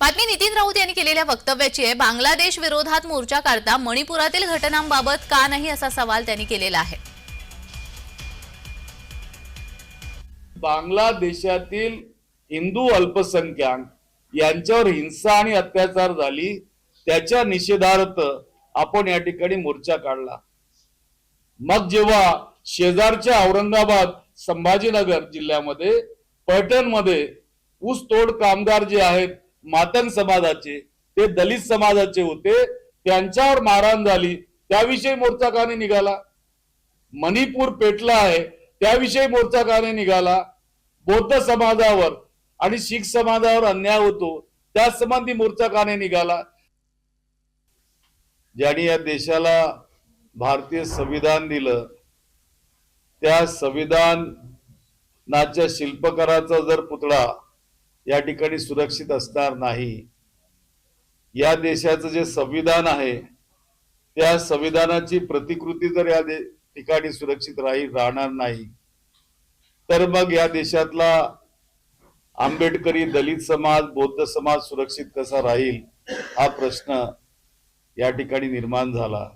बातमी नितीन राऊत यांनी केलेल्या वक्तव्याची आहे. बांगलादेश विरोधात मोर्चा काढता मणिपुरातील घटनांबाबत का नाही असा सवाल त्यांनी केलेला आहे. बांगलादेशातील हिंदू अल्पसंख्याक यांच्यावर हिंसा आणि अत्याचार झाली त्याच्या निषेधार्थ आपण या ठिकाणी मोर्चा काढला. मग जेव्हा शेजारच्या औरंगाबाद संभाजीनगर जिल्ह्यामध्ये पैठणमध्ये ऊसतोड कामगार जे आहेत मातंग समाजाचे ते दलित समाजाचे होते. त्यांच्यावर मारहाण झाली. त्याविषयी मोर्चा काने निघाला? मणिपूर पेटला आहे. त्याविषयी मोर्चा काने निघाला? बौद्ध समाजावर आणि शीख समाजावर अन्याय होतो. त्या संबंधी मोर्चा काने निघाला? ज्यांनी या देशाला भारतीय संविधान दिलं त्या संविधानाच्या शिल्पकाराचा जर पुतळा या ठिकाणी सुरक्षित असणार नाही. या देशाचं जे संविधान आहे त्या संविधानाची प्रतिकृती जर या ठिकाणी सुरक्षित राहील राहणार नाही तर मग या देशातला आंबेडकरी दलित समाज बौद्ध समाज सुरक्षित कसा राहील हा प्रश्न या ठिकाणी निर्माण झाला.